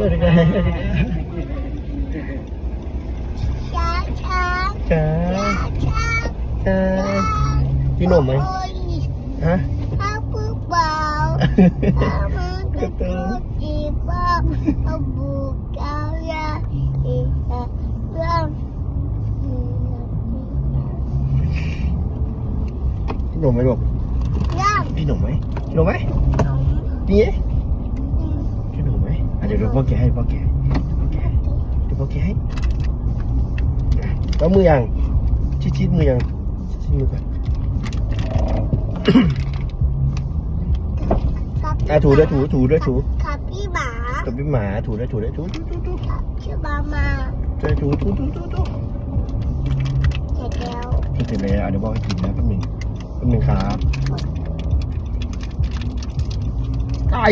ลูกช้างช้าช้าช้างกินมไหมฮะข้าวปูเบาข้าวปูตูจีบข้าวปูก้าวยาอีกาเรื่อกินมไหมลูกกินนมไหมนมไหมนี่ เดี๋ยวเดี๋ยวพ่อแกะให้พ่อแกะพ่อแกะเดี๋ยวพ่อแกะให้อะแล้วมือยังชิดชิดมือยังชิดมือก่อนกับอะถูด้วยถูถูด้วยถูกับพี่หมากับพี่หมาถูด้วยถูด้วยถูถูถูถูกับชื่อบามาถูถูถูถูถูถูเสร็จแล้วกินเสร็จแล้วอะเดี๋ยวบอกให้กินนะแป๊บหนึงแป๊บหนึงครับไก่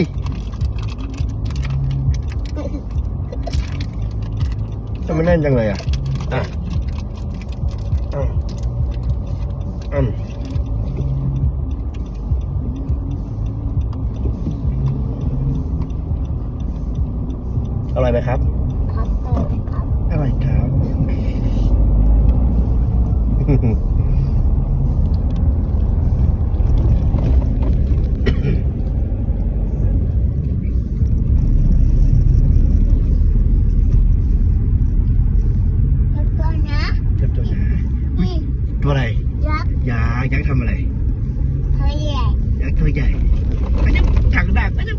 จะไม่แน่นจังเลยอะ อะอะอืมอร่อยไหมครับ ครับเติมครับอร่อยครับ แล้วก็นะ เจ้าตัวไหน นี่ ตัวอะไร ยักษ์ ยักษ์ทำอะไรเธอใหญ่ยักษ์ตัวใหญ่อาจจะถังดักอาจจะ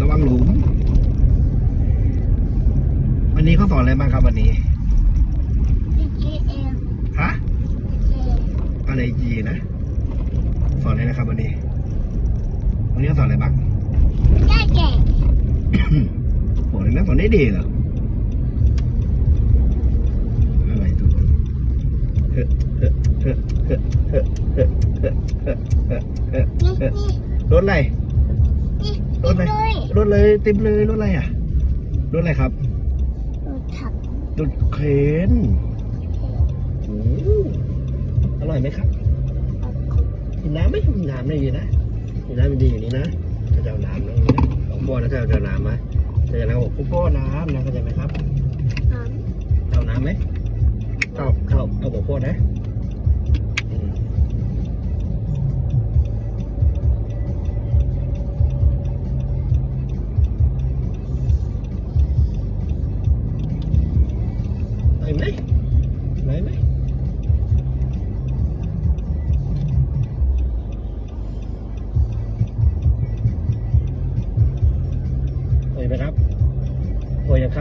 ระวังหลุมวันนี้เขาสอนอะไรบ้างครับวันนี้ ในจีนะ สอนอะไรนะครับวันนี้วันนี้สอนอะไรบัางได้แก่บอกเลยนะสอนได้ดีเหรอรถอะไรรถอะไรรถเลยเต็มเลยรถอะไรอะรถอะไรครับรถขับรถเข็นโอ้ อร่อยไหมครับเอาคุกกินน้ำไหมกินน้ำได้ดีนะกินน้ำมันดีอย่างนี้นะถ้าจะเอาน้ำนะของพ่อนะถ้าจะเอาน้ำไหมถ้าจะเอาน้ำบอกพ่อน้ำนะเข้าใจไหมครับน้เอาน้ำไหมเอาเอาเอาบอกพ่อนะ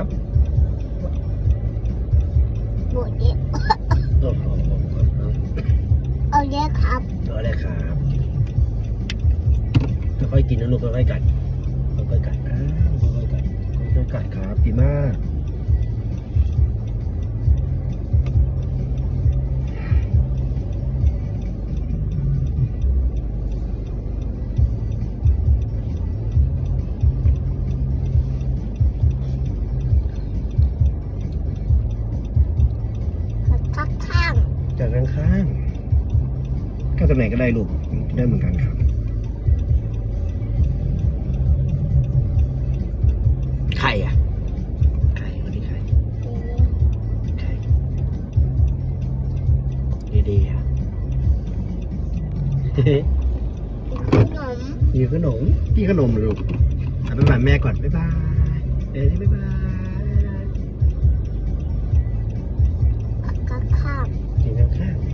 ไปยังครับำบดเยอะโอ้โหเอาเยอะครับเอาเลยครับค่อยๆกินนะลูกค่อยๆกัดค่อยๆกัดนะค่อยๆกัดค่อยๆกัดครับดีมาก ตำแหน่งก็ได้ลูกได้เหมือนกันครับไข่อะไข่วันนี้ไข่ไข่ดีๆอะขนมมีขนมพี่ขนมเหรอลูกอะบ๊ายบายแม่ก่อน บ๊ายบายเอ้ยบ๊ายบายข้างข้างกินข้างๆ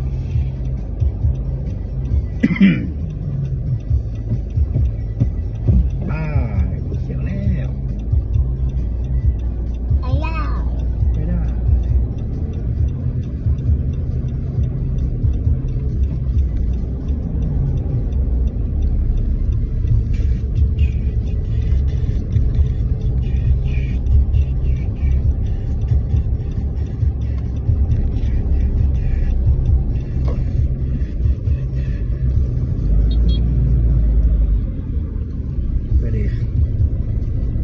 Mm-hmm.